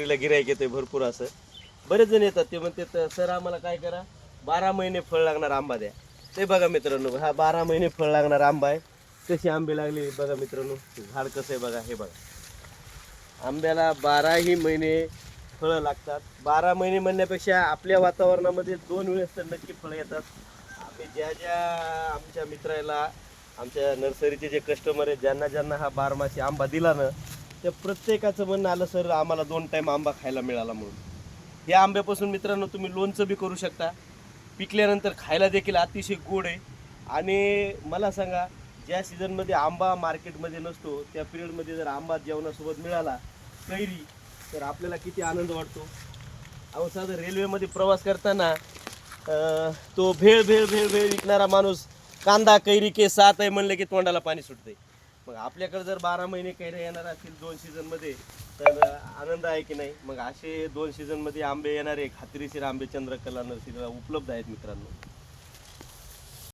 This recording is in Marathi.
नर्सरीला गिरायक येते भरपूर असं. बरेच जण येतात ते म्हणते सर आम्हाला काय करा? बारा महिने फळ लागणार आंबा द्या. ते बघा मित्रांनो हा बारा महिने फळ लागणार आंबा आहे. कशी आंबे लागले बघा मित्रांनो झाड कसं आहे बघा हे बघा. आंब्याला बाराही महिने फळं लागतात. बारा महिने म्हणण्यापेक्षा आपल्या वातावरणामध्ये दोन वेळेस तर नक्की फळं येतात. आम्ही ज्या ज्या आमच्या मित्राला आमच्या नर्सरीचे जे कस्टमर आहेत ज्यांना ज्यांना हा बारमाशी आंबा दिला ना त्या प्रत्येकाचं म्हणणं आलं सर आम्हाला दोन टाईम आंबा खायला मिळाला म्हणून. या आंब्यापासून मित्रांनो तुम्ही लोणचं बी करू शकता. पिकल्यानंतर खायला देखील अतिशय गोड आहे. आणि मला सांगा ज्या सीझनमध्ये आंबा मार्केटमध्ये नसतो त्या पिरियडमध्ये जर आंबा जेवणासोबत मिळाला कैरी तर आपल्याला किती आनंद वाटतो? अहो साधं रेल्वेमध्ये प्रवास करताना तो भेळ भेळ भेळ भेळ विकणारा माणूस कांदा कैरी के साथ आहे म्हणलं की तोंडाला पाणी सुटते मग आपल्याकडे जर बारा महिने कैऱ्या येणार असतील दोन सीझनमध्ये तर आनंद आहे की नाही? मग असे दोन सीझनमध्ये आंबे येणारे खात्रीशीर आंबे चंद्रकला नर्सरीला उपलब्ध आहेत मित्रांनो.